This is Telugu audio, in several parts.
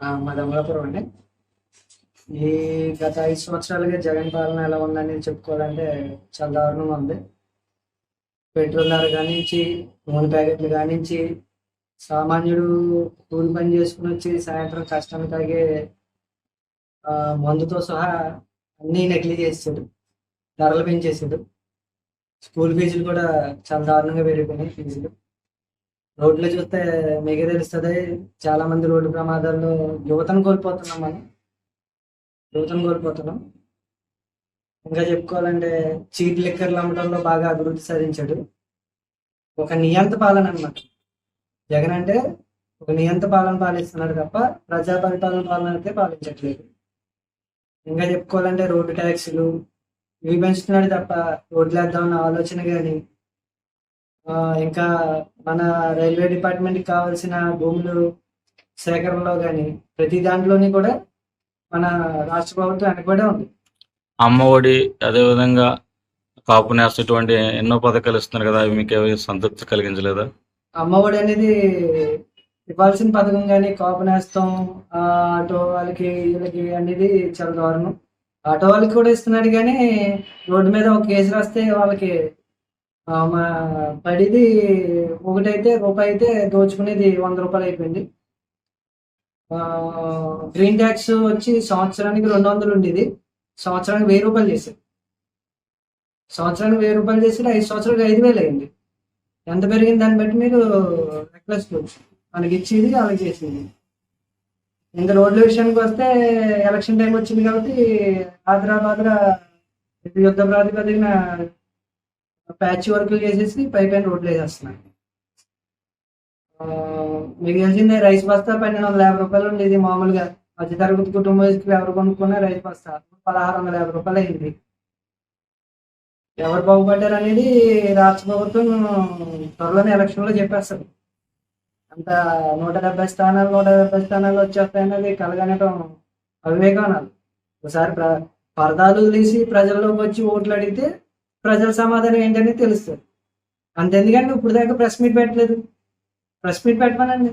ఆ, మాది అమలాపురం అండి. ఈ గత ఐదు సంవత్సరాలుగా జగన్ పాలన ఎలా ఉందని చెప్పుకోవాలంటే చాలా దారుణంగా ఉంది. పెట్రోల్ ధర కానించి నూనె ప్యాకెట్లు కానించి సామాన్యుడు కూలి పని చేసుకుని వచ్చి సాయంత్రం కష్టాన్ని తాగే ఆ, మందుతో సహా అన్నీ నకిలీ చేస్తాడు ధరలు పెంచేసాడు. స్కూల్ ఫీజులు కూడా చాలా దారుణంగా పెరిగిపోయినాయి ఫీజులు. రోడ్లు చూస్తే మీకే తెలుస్తుంది చాలా మంది రోడ్డు ప్రమాదాల్లో యువతను కోల్పోతున్నాం మనం. యువతను కోల్పోతున్నాం. ఇంకా చెప్పుకోవాలంటే చీప్ లిక్కర్లు అమ్మడంలో బాగా అభివృద్ధి సాధించాడు. ఒక నియంత పాలన అన్నమాట. జగన్ అంటే ఒక నియంత పాలన పాలిస్తున్నాడు తప్ప ప్రజా పరిపాలన పాలన అయితే పాలించట్లేదు. ఇంకా చెప్పుకోవాలంటే రోడ్డు ట్యాక్సులు ఇవి పెంచుతున్నాడు తప్ప రోడ్లు వేద్దామన్న ఆలోచన కానీ ఇంకా మన రైల్వే డిపార్ట్మెంట్కి కావాల్సిన భూములు సేకరణలో కానీ ప్రతి దాంట్లోని కూడా మన రాష్ట్ర ప్రభుత్వం వెనకబడే ఉంది. అమ్మ ఒడి అదేవిధంగా కాపు నేస్తం ఇటువంటి ఎన్నో పథకాలు ఇస్తున్నారు కదా అవి మీకు ఏవి సంతృప్తి కలిగించలేదా? అమ్మఒడి అనేది ఇవ్వాల్సిన పథకం కానీ కాపు నేస్తం ఆ, ఆటో వాళ్ళకి వీళ్ళకి అనేది చాలా దారుణం. ఆటో వాళ్ళకి కూడా ఇస్తున్నాడు కానీ రోడ్డు మీద ఒక కేసు రాస్తే వాళ్ళకి మా పడిది ఒకటైతే రూపాయి అయితే దోచుకునేది వంద రూపాయలు అయిపోయింది. గ్రీన్ ట్యాక్స్ వచ్చి సంవత్సరానికి రెండు వందలు ఉండేది. సంవత్సరానికి వెయ్యి రూపాయలు చేసేది సంవత్సరానికి వెయ్యి రూపాయలు చేసి ఐదు సంవత్సరాలకు ఐదు వేలు అయింది. ఎంత పెరిగింది దాన్ని బట్టి మీరు లెక్కలేసుకోవచ్చు మనకి ఇచ్చేది వాళ్ళకి చేసేది. ఇంకా రోడ్ల విషయానికి వస్తే ఎలక్షన్ టైం వచ్చింది కాబట్టి ఆదరా బాదరా యుద్ధ ప్రాతిపదికన ప్యాచ్ వర్క్లు చేసేసి పైప్ అండ్ రోడ్లు వేసేస్తున్నాను మీకు రైస్ బస్తా పన్నెండు వందల యాభై రూపాయలు ఉండేది. మామూలుగా మధ్యతరగతి కుటుంబానికి ఎవరు కొనుక్కున్నా రైస్ బస్తా. పదహారు వందల యాభై రూపాయలు అయింది. ఎవరు బాగుపడ్డారు అనేది రాష్ట్ర ప్రభుత్వం త్వరలోనే ఎలక్షన్లో చెప్పేస్తారు అంత నూట డెబ్బై స్థానాలు నూట డెబ్బై స్థానాలు వచ్చేస్తాయన్నది కలగనటం అవివేకానాలు ఒకసారి ప్ర పరదాలు తీసి ప్రజల్లోకి వచ్చి ఓట్లు అడిగితే ప్రజల సమాధానం ఏంటని తెలుస్తుంది. అంతెందుకండి ఇప్పుడు దాకా ప్రెస్ మీట్ పెట్టలేదు. ప్రెస్ మీట్ పెట్టమనండి.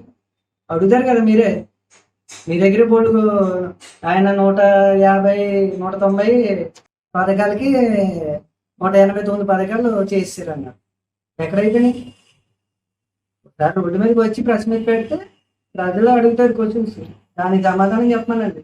అడుగుతారు కదా మీరే. మీ దగ్గర బోర్డు ఆయన నూట యాభై నూట తొంభై పథకాలకి నూట ఎనభై తొమ్మిది పథకాలు చేసారు అన్నారు ఎక్కడైపోయినాయి? దాని రోడ్డు మీదకి వచ్చి ప్రెస్ మీట్ పెడితే ప్రజలు అడుగుతారు క్వశ్చన్స్. దానికి సమాధానం చెప్పమనండి.